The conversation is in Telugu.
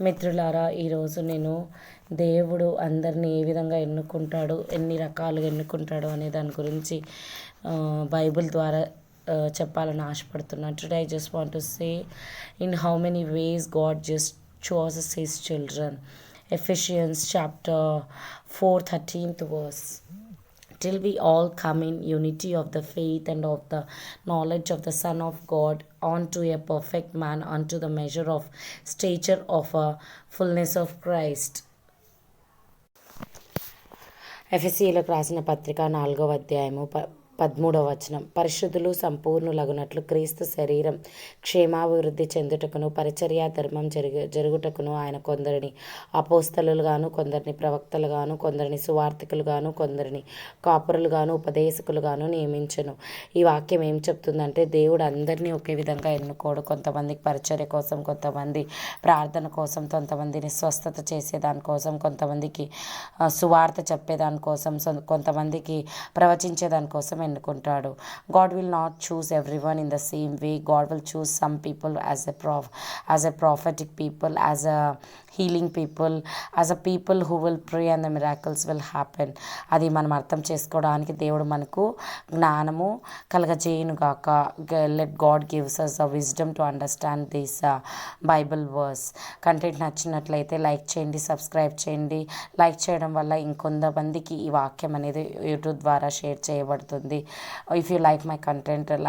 మిత్రులారా ఈరోజు నేను దేవుడు అందరినీ ఏ విధంగా ఎన్నుకుంటాడు ఎన్ని రకాలుగా ఎన్నుకుంటాడు అనే దాని గురించి బైబిల్ ద్వారా చెప్పాలని ఆశపడుతున్నాను today I just want to say in how many ways God just chooses his children. Ephesians chapter 4 13th verse. till we all come in unity of the faith and of the knowledge of the Son of God, unto a perfect man, unto the measure of stature of a fullness of Christ. ఎఫ్ఎస్సీలకు రాసిన పత్రిక నాలుగవ అధ్యాయము ప పదమూడవ వచనం. పరిశుద్ధులు సంపూర్ణులగునట్లు క్రీస్తు శరీరం క్షేమాభివృద్ధి చెందుటకును పరిచర్యా ధర్మం జరుగు జరుగుటకును ఆయన కొందరిని అపోస్తలుగాను కొందరిని ప్రవక్తలుగాను కొందరిని సువార్థికులుగాను కొందరిని కాపురులుగాను ఉపదేశకులుగాను నియమించను. ఈ వాక్యం ఏం చెప్తుందంటే దేవుడు అందరినీ ఒకే విధంగా ఎన్నుకోడు. కొంతమందికి పరిచర్య కోసం కొంతమంది ప్రార్థన కోసం కొంతమందిని స్వస్థత చేసేదానికోసం కొంతమందికి సువార్త చెప్పేదానికోసం కొంతమందికి ప్రవచించేదానికోసం ఎన్నుకుంటాడు. God will not choose every one in the same way God will choose some people as a proph as a prophetic people as a healing people as a people who will pray and the miracles will happen అది మనం అర్థం చేసుకోవడానికి దేవుడు మనకు జ్ఞానము కలగజేయును గాక. Let God gives us a wisdom to understand this Bible verse content నచ్చినట్లయితే లైక్ చేయండి సబ్స్క్రైబ్ చేయండి. లైక్ చేయడం వల్ల ఇంకొంతమందికి ఈ వాక్యం అనేది యూట్యూబ్ ద్వారా షేర్ చేయబడుతుంది. If you like my content like